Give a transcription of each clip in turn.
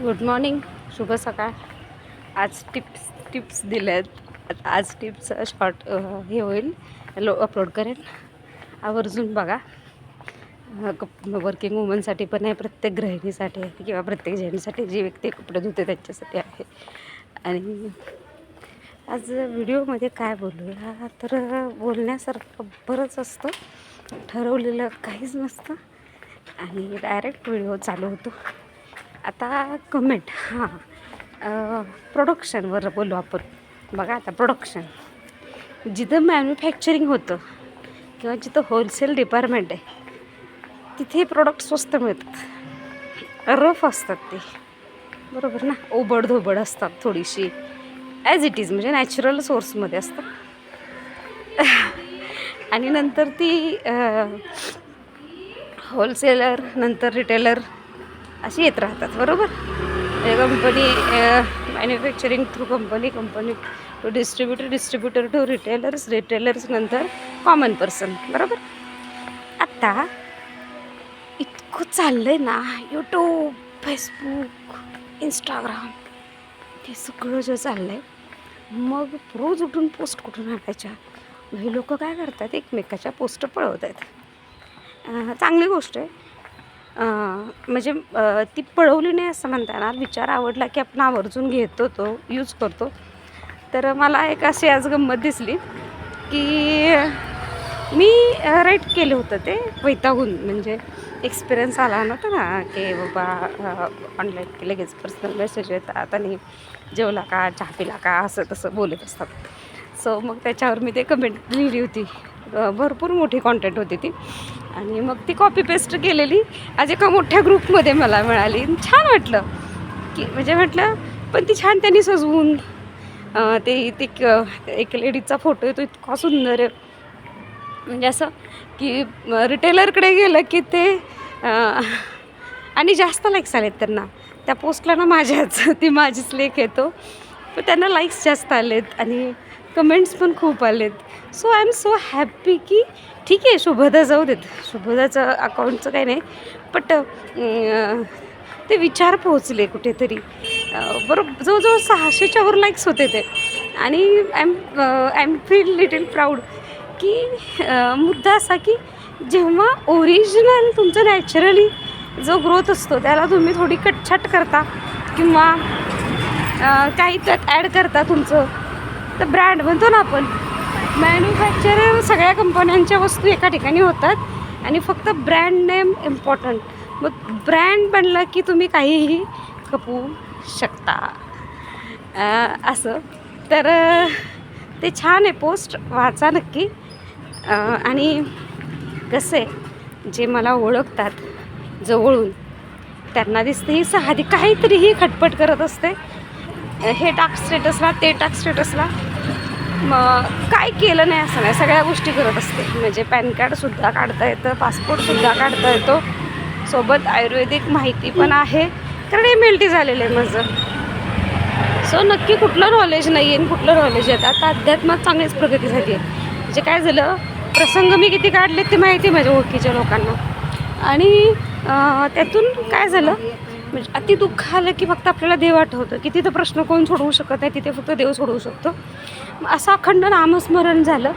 Good morning शुभ सकाळ. आज टिप्स टिप्स दिल्यात आज टिप्स शॉर्ट हे होईल. लो अपलोड करेन. आवर्जून बघा. वर्किंग वुमनसाठी पण आहे प्रत्येक गृहिणीसाठी आहे किंवा प्रत्येक जणीसाठी जी व्यक्ती कपडे धुते त्यांच्यासाठी आहे. आणि आज व्हिडिओमध्ये काय बोलूया? तर बोलण्यासारखं बरंच असतं. ठरवलेलं काहीच नसतं. आणि डायरेक्ट व्हिडिओ चालू होतो. आता कमेंट हां. प्रोडक्शनवर बोलू आपण. बघा आता प्रोडक्शन जिथं मॅन्युफॅक्चरिंग होतं किंवा जिथं होलसेल डिपार्टमेंट आहे तिथे प्रोडक्ट स्वस्त मिळतात. रफ असतात ते. बरोबर ना? ओबड धोबड असतात थोडीशी. ॲज इट इज म्हणजे नॅचरल सोर्समध्ये असतात. आणि नंतर ती होलसेलर नंतर रिटेलर अशी येत राहतात बरोबर? Company manufacturing through company company to distributor distributor to retailers retailers नंतर कॉमन पर्सन बरोबर? आत्ता इतकं चाललं आहे ना यूट्यूब फेसबुक इंस्टाग्राम हे सगळं जे चाललं आहे मग रोज उठून पोस्ट कुठून आणायच्या? हे लोक काय करतात एकमेकाच्या पोस्ट पळवत आहेत चांगली गोष्ट आहे. म्हणजे ती पळवली नाही असं म्हणता येणार विचार आवडला की आपण आवर्जून घेतो तो यूज करतो. तर मला एक अशी आज गंमत दिसली की मी राईट केलं होतं ते वैतागून. म्हणजे एक्सपिरियन्स आला नव्हता ना की बाबा ऑनलाईन लगेच पर्सनल मेसेज येतात आणि जेवला का चहा पिला का असं तसं बोलत असतात. सो मग त्याच्यावर मी ते कमेंट लिहिली होती. भरपूर मोठी कॉन्टेंट होती ती. आणि मग ती कॉपी पेस्ट केलेली. आज एका मोठ्या ग्रुपमध्ये मला मिळाली. छान वाटलं. की म्हणजे म्हटलं पण ती छान त्यांनी सजवून ते ते क- एक लेडीजचा फोटो येतो इतका सुंदर आहे. म्हणजे असं की रिटेलरकडे गेलं की ते आणि जास्त लाईक्स आलेत त्यांना. त्या पोस्टला ना माझ्याच ती माझीच लेख येतो. पण त्यांना लाईक्स जास्त आलेत आणि कमेंट्स पण खूप आलेत. So I am so happy की ठीक आहे शुभदा जाऊ देत. शुभदाचं अकाउंटचं काही नाही बट ते विचार पोहोचले कुठेतरी. बरोबर जवळजवळ सहाशेच्या वर लाईक्स होते ते. आणि I am I am feel little proud की मुद्दा असा की जेव्हा ओरिजिनल तुमचं नॅचरली जो ग्रोथ असतो त्याला तुम्ही थोडी कटछाट करता किंवा काही त्यात ॲड करता तुमचं. तर ब्रँड म्हणतो ना आपण मॅन्युफॅक्चर सगळ्या कंपन्यांच्या वस्तू एका ठिकाणी होतात आणि फक्त ब्रँड नेम इम्पॉर्टंट मग ब्रँड बनलं की तुम्ही काहीही खपवू शकता. असं. तर ते छान आहे पोस्ट वाचा नक्की. आणि कसं आहे जे मला ओळखतात जवळून त्यांना दिसते ही साधी काहीतरीही खटपट करत असते. हे टाक स्टेटसला ते टाक स्टेटसला मग काय केलं नाही असं नाही. सगळ्या गोष्टी करत असते. म्हणजे पॅन कार्डसुद्धा काढता येतं पासपोर्टसुद्धा काढता येतो. सोबत आयुर्वेदिक माहिती पण आहे. कारण एम एल टी झालेलं आहे माझं. सो नक्की कुठलं नॉलेज नाही आहे कुठलं नॉलेज आहे आता अध्यात्मात चांगलीच प्रगती झाली आहे. म्हणजे काय झालं प्रसंग मी किती काढले ते माहिती आहे माझ्या ओळखीच्या लोकांना. आणि त्यातून काय झालं म्हणजे अति दुःख आलं की फक्त आपल्याला देव आठवतं. की तिथं प्रश्न कोण सोडवू शकत आहे तिथे फक्त देव सोडवू शकतो. मग असं अखंड नामस्मरण झालं.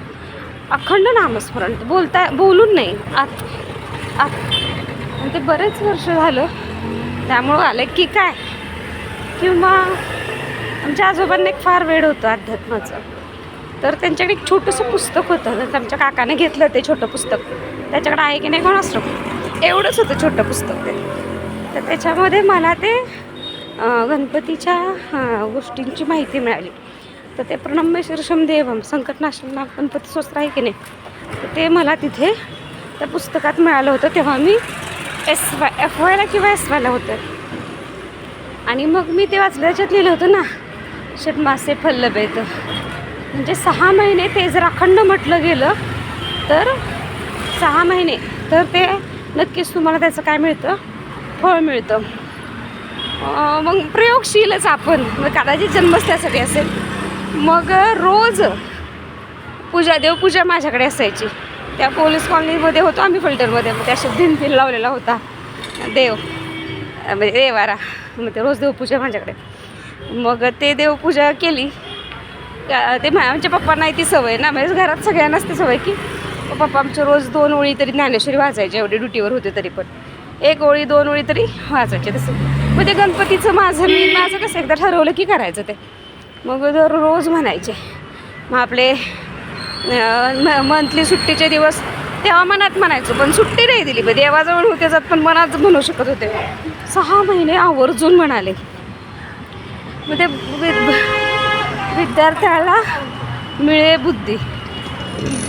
अखंड नामस्मरण. बोलता बोलून नाही. आत आत. आणि ते बरेच वर्ष झालं. त्यामुळं आलं की काय? किंवा आमच्या आजोबांना एक फार वेळ होतं अध्यात्माचं. तर त्यांच्याकडे एक छोटंसं पुस्तक होतं. तर आमच्या काकाने घेतलं ते छोटं पुस्तक. त्याच्याकडे आहे की नाही? कोण असं एवढंच होतं छोटं पुस्तक ते. तर त्याच्यामध्ये मला ते गणपतीच्या गोष्टींची माहिती मिळाली. तर ते प्रणमेश्वरशम शीर्षम देवम संकटनाशन गणपती स्वस्त आहे की नाही? तर ते मला तिथे त्या पुस्तकात मिळालं होतं तेव्हा मी एस वाय एफ वायला किंवा एस वायला होतं. आणि मग मी ते वाचलं त्याच्यात लिहिलं होतं ना षटमासे फल्लबेत म्हणजे सहा महिने ते जर अखंड म्हटलं गेलं तर सहा महिने. तर ते नक्कीच तुम्हाला त्याचं काय मिळतं? फळ मिळतं. मग प्रयोगशीलच आपण. मग कदाचित जन्मच त्यासाठी असेल. मग रोज पूजा देवपूजा माझ्याकडे असायची. त्या पोलीस कॉलनीमध्ये होतो आम्ही फिल्टरमध्ये. मग त्या भिंतीला लावलेला होता. देव. म्हणजे देवारा मग ते रोज देवपूजा माझ्याकडे. मग ते देवपूजा केली. ते आमच्या पप्पांना ती सवय ना. म्हणजे घरात सगळ्यांनाच ती सवय की पप्पा आमचे रोज दोन ओळी तरी ज्ञानेश्वरी वाचायचे. एवढे ड्युटीवर होते तरी पण. एक ओळी दोन ओळी तरी वाचायचे तसं. मग ते गणपतीचं माझं मी माझं कसं एकदा ठरवलं की करायचं ते. मग दररोज म्हणायचे मग आपले मंथली सुट्टीचे दिवस तेव्हा मनात म्हणायचो पण सुट्टी नाही दिली. पण देवाजवळ होते जात पण मनात म्हणू शकत होते. सहा महिने आवर्जून म्हणाले. मग ते विद्यार्थ्याला मिळे बुद्धी.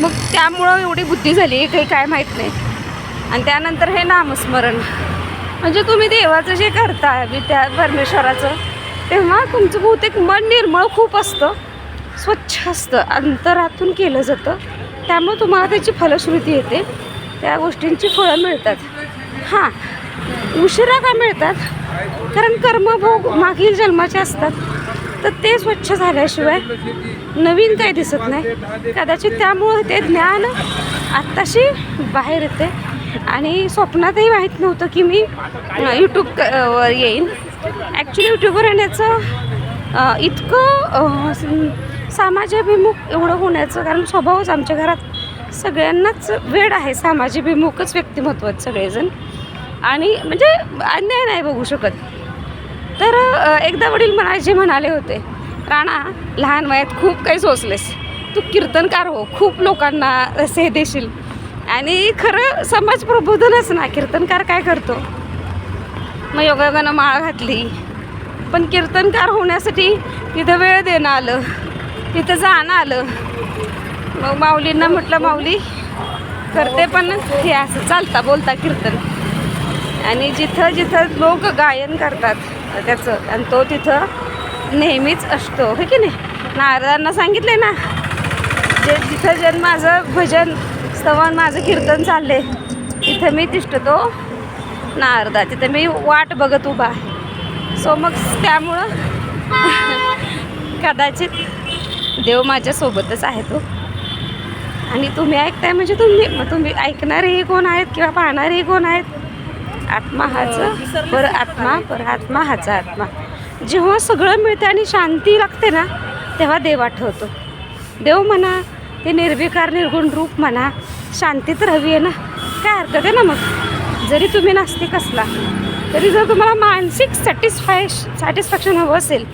मग त्यामुळं एवढी बुद्धी झाली काही काय माहीत नाही. आणि त्यानंतर हे नामस्मरण. म्हणजे तुम्ही देवाचं जे करता विद्या परमेश्वराचं तेव्हा तुमचं बहुतेक मन निर्मळ खूप असतं. स्वच्छ असतं. अंतरातून केलं जातं. त्यामुळे तुम्हाला त्याची फलश्रुती येते. त्या गोष्टींची फळं मिळतात. हां. उशिरा का मिळतात? कारण कर्मभोग मागील जन्माचे असतात. तर ते स्वच्छ झाल्याशिवाय नवीन काही दिसत नाही. कदाचित त्यामुळं ते ज्ञान आत्ताशी बाहेर येते. आणि स्वप्नातही माहीत नव्हतं की मी यूट्यूब वर येईन. ॲक्च्युली यूट्यूबवर येण्याचं इतकं सामाजाभिमुख समाजाभिमुख एवढं होण्याचं कारण स्वभावच आमच्या घरात सगळ्यांनाच वेळ आहे. सामाजाभिमुखच व्यक्तिमत्व आहेत सगळेजण. आणि म्हणजे अन्याय नाही बघू शकत. तर एकदा वडील मला जे म्हणाले होते राणा लहान वयात खूप काही सोचलेस तू कीर्तनकार हो. खूप लोकांना असे देशील. आणि खरं समाज प्रबोधनच ना कीर्तनकार काय करतो? मग योगायोगानं माळ घातली. पण कीर्तनकार होण्यासाठी तिथं वेळ देणं आलं तिथं जाणं आलं. मग माऊलींना म्हटलं माऊली करते पण हे असं चालता बोलता कीर्तन. आणि जिथं जिथं लोक गायन करतात त्याचं आणि तो तिथं नेहमीच असतो हो की नाही? नारदांना सांगितले ना जे जिथं जन माझं भजन स्तवन माझं कीर्तन चालले तिथं मी तिष्ठतो नारदा तिथं मी वाट बघत उभा आहे. सो मग त्यामुळं कदाचित देव माझ्यासोबतच आहे तो. आणि तुम्ही ऐकताय म्हणजे तुम्ही मग तुम्ही ऐकणारेही कोण आहेत किंवा पाहणारेही कोण आहेत? आत्मा हाच. पर आत्मा पर आत्मा हाचा आत्मा. जेव्हा सगळं मिळतं आणि शांती लागते ना तेव्हा देव आठवतो. देव म्हणा ते निर्विकार निर्गुण रूप म्हणा शांतीत तर हवी आहे ना? काय हरकत आहे ना मग? जरी तुम्ही नास्तिक असला तरी जर तुम्हाला मानसिक सॅटिस्फाय सॅटिस्फॅक्शन हवं असेल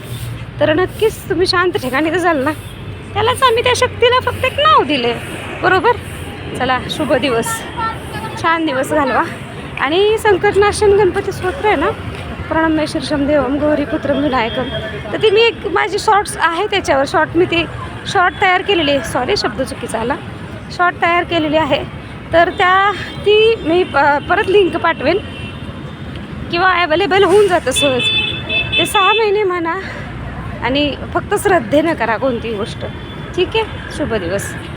तर नक्कीच तुम्ही शांत ठिकाणी तर जाल ना त्यालाच आम्ही त्या शक्तीला फक्त एक नाव दिले बरोबर? चला शुभ दिवस. छान दिवस घालवा. आणि संकटनाशन गणपती स्तोत्र आहे ना? प्रणमेश्वर शमदेवम गौरी गौरीपुत्रम विनायकम. तर ती मी एक माझी शॉर्ट्स आहे त्याच्यावर. शॉर्ट मी ती शॉर्ट तयार केलेली आहे. सॉरी शब्द चुकीचा आला. शॉर्ट तयार केलेली आहे. तर त्या ती मी प- परत लिंक पाठवेन. किंवा ॲवेलेबल होऊन जातं सहज. ते सहा महिने म्हणा आणि फक्त श्रद्धेनं करा कोणतीही गोष्ट. ठीक आहे? शुभ दिवस.